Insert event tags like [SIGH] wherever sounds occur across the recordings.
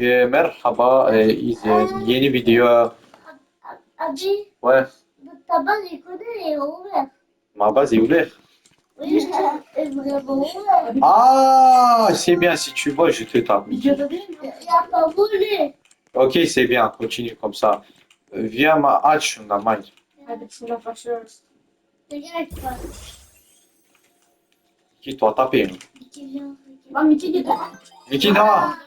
Ee, merhaba, e, iz- e, yeni video. Abi, Ouais, il connaît, est ouvert. ma base est ouverte. Ah, c'est bien, si tu vois, je te tape. Pas volé. Ok, c'est bien, continue comme ça. Euh, Viens, ma aç şundan, Mike. Hadi bismillah başlıyoruz. Regarde pas. Qui vient, qui Lan Miki gidiyor. Miki daha.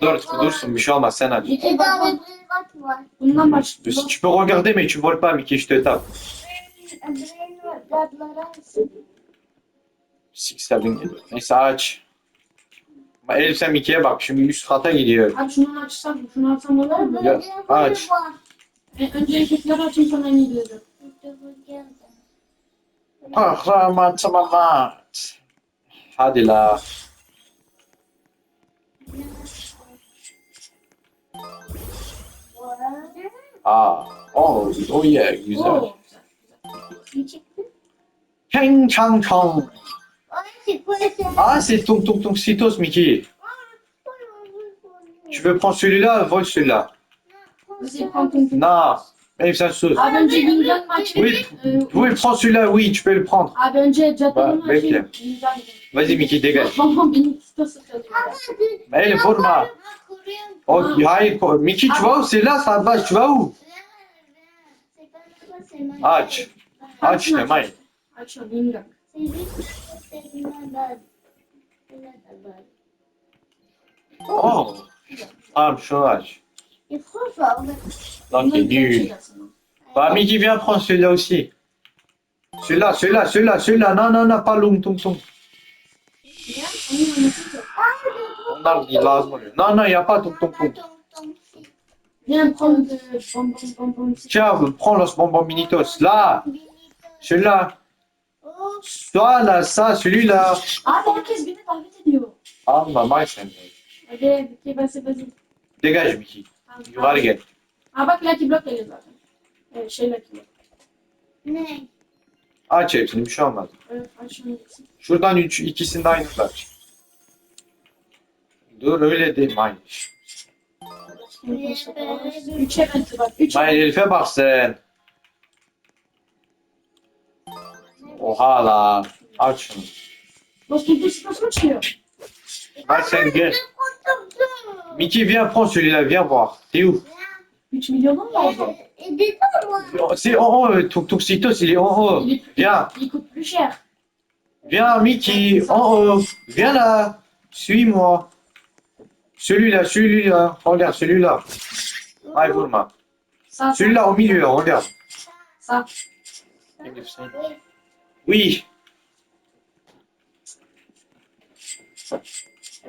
Dur, dursun, bir şey olmaz, sen aç. Tu peux regarder, mais tu voles pas, Miki, je te tape. Six, eight. Neyse aç. Elif sen Miki'ye bak, şimdi üst kata gidiyor. Abi şunu açsam, şunu açsam olur mu? Ya, aç. E, önce erkekleri açayım sonra en iyi göreceğim. Kahraman tamamat. Hadi la. Ah, 어, oh yeah, güzel. Chang chang chang. Ah, c'est ton ton ton citos, Mickey. Tu veux prendre celui-là, vole celui-là. Non, même ça se. Oui, prends celui-là, oui, tu peux le prendre. Bah, Vas-y, Mickey, dégage. [LAUGHS] Mais le format. Ok, hayır. ko- Miki çuvav silah sabah çuvav. Aç. Aç ne may. Aç o dinle. Oh. Tamam şunu aç. Donc il est nul. Bah Miki viens prendre celui-là aussi. Celui-là, celui-là, celui-là, celui-là. Non, non, non, pas Lung Tung Tung. Onlar lazım oluyor. Non, non, il n'y a pas Tung Tung Tung. Viens prendre bonbon bonbon. Tiens, prends le bonbon Minitos. Là, celui-là. Soit là, ça, celui-là. Abi herkes beni davet ediyor. Alma, Mike sen. Dégage, Mickey. Yukarı gel. Ha bak Lucky Block geliyor zaten. Evet şey Lucky Block. ne? Aç hepsini, bir şey olmaz. Evet aç şunu. Şuradan üç, ikisini de aynı aç. Dur öyle değil, Mike. Üç eventi var. Üç Mike Elif'e bak sen. Oha la. Aç şunu. Gel. Mickey, viens, prends celui-là, viens voir. T'es où? 3 milyonun mu. C'est en haut, euh, il est en haut. Viens, il coûte plus cher. viens, Mickey, en haut. Viens là. Suis-moi. Celui-là, celui-là. Regarde, celui-là. Ay vurma. Celui-là au milieu, regarde. Sen. Oui.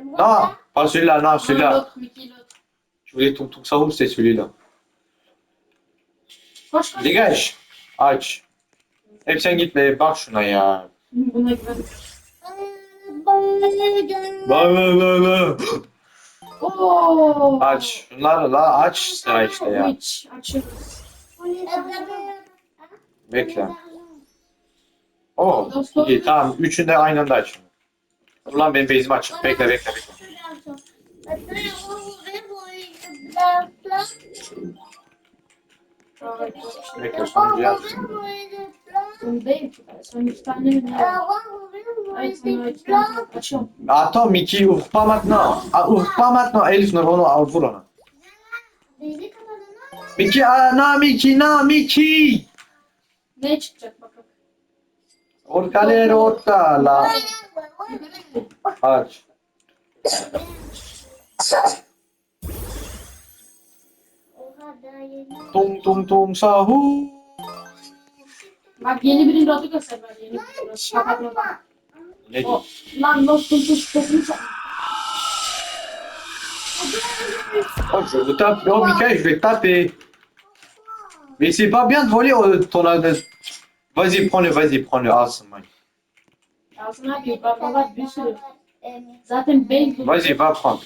Non, pas celui-là, non, celui-là. Je voulais Tuk Tuk Saoul, c'est celui-là. Dégage. Aç. Hep sen gitme, bak şuna ya. Buna güven. Bak bak bak bak. Oo. Aç. Şunları la aç sıra işte ya. Hiç açıyoruz. Bekle. Oh, iyi tamam. Üçünü de aynı anda aç. Ulan benim bezim açık. Bekle bekle bekle. Bekle sonucu yaz. Bunu değil ki. Son iki tane mi pas maintenant. Ah, ouvre pas maintenant. Elif Nur onu al vur ona. Ah, non, Mickey, non, Mickey. Ne çıkacak bakalım. Ortalar orta la. Aç. Tung tung tung sahu. Bak yeni birinin adı göster ben yeni adı. Kapatmadan. Oh, je vous. Non, Mika, je vais taper. Mais c'est pas bien de voler euh, ton adresse. Vas-y, prends-le, vas-y, prends-le. Ah, vas-y, va prendre.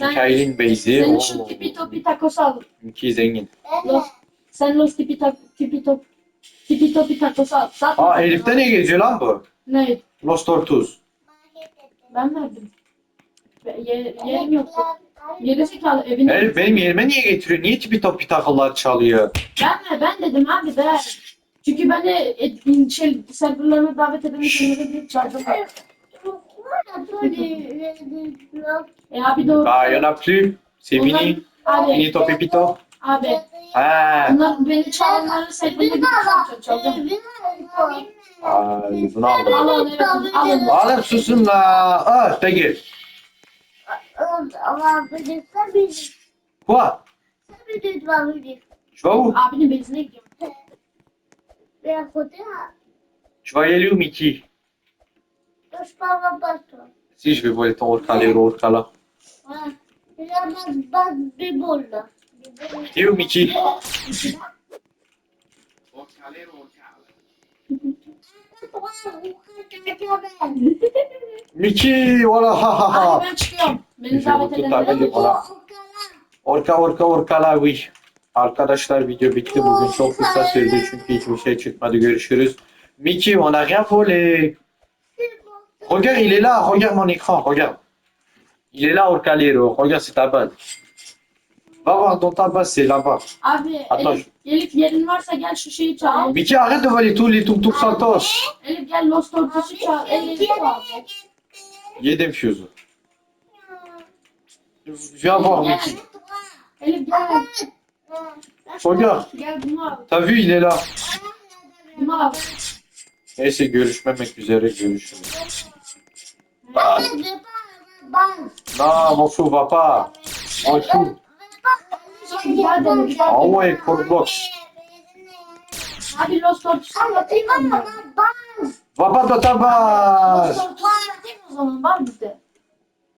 Mikail'in base'i Senin şu tipi topi Los. Sen tipi topi takosu al. Zaten Aa Elif'te ne geziyor lan bu? Ne? Los Tortus. Ben verdim. Ye, yerim yoktu. Gerizekalı evine. Elif benim yerime niye getiriyor? Niye tipi topi takılar çalıyor? Ben mi? Ben dedim abi be. Çünkü ben de et, şey, serverlarına davet edelim kenara bir çağırdım. E abi doğru. Bah, y'en a plus. C'est Onlar- fini. Abi. Ha. Bunlar beni çağıranların serverına bir çağıracak. Çalacağım. Ay, bunu aldım. Al al evet alın. Oğlum susun la. Ah, ta gueule. Quoi? Tu vas où? Abinin benzine gidiyorum. Tu vas y aller où, Mickey? Si, je vais voler ton Orcalero Orcala. T'es où, Mickey? Mickey, voilà, ha ha ben çıkıyorum. Beni davet edenlere. Orka orka orkala oui. Arkadaşlar video bitti bugün çok kısa sürdü çünkü hiçbir şey çıkmadı görüşürüz. Mickey on a rien volé. Regarde il est là, regarde mon écran, regarde. Il est là Orcalero, regarde c'est ta balle. Va voir dans ta base c'est là-bas. Abi Hatta- Elif, Elif yerin varsa gel şu şeyi çağır. Mickey arrête de voler tous les tuk Santos. Elif gel Lost Ortos'u çağır. Elif çağır. Yedim füze'ü. Viens voir Mickey. Elif gel. Regarde, Gel bunu al. t'as vu il est là. Bunu al. Neyse görüşmemek üzere görüşürüz. Non mon fou va pas. Mon fou. Ah ouais, Corbox. Hadi Lost Ortos'u anlatayım mı? Va pas dans ta base. Lost Ortos'u anlatayım o zaman? Bizde.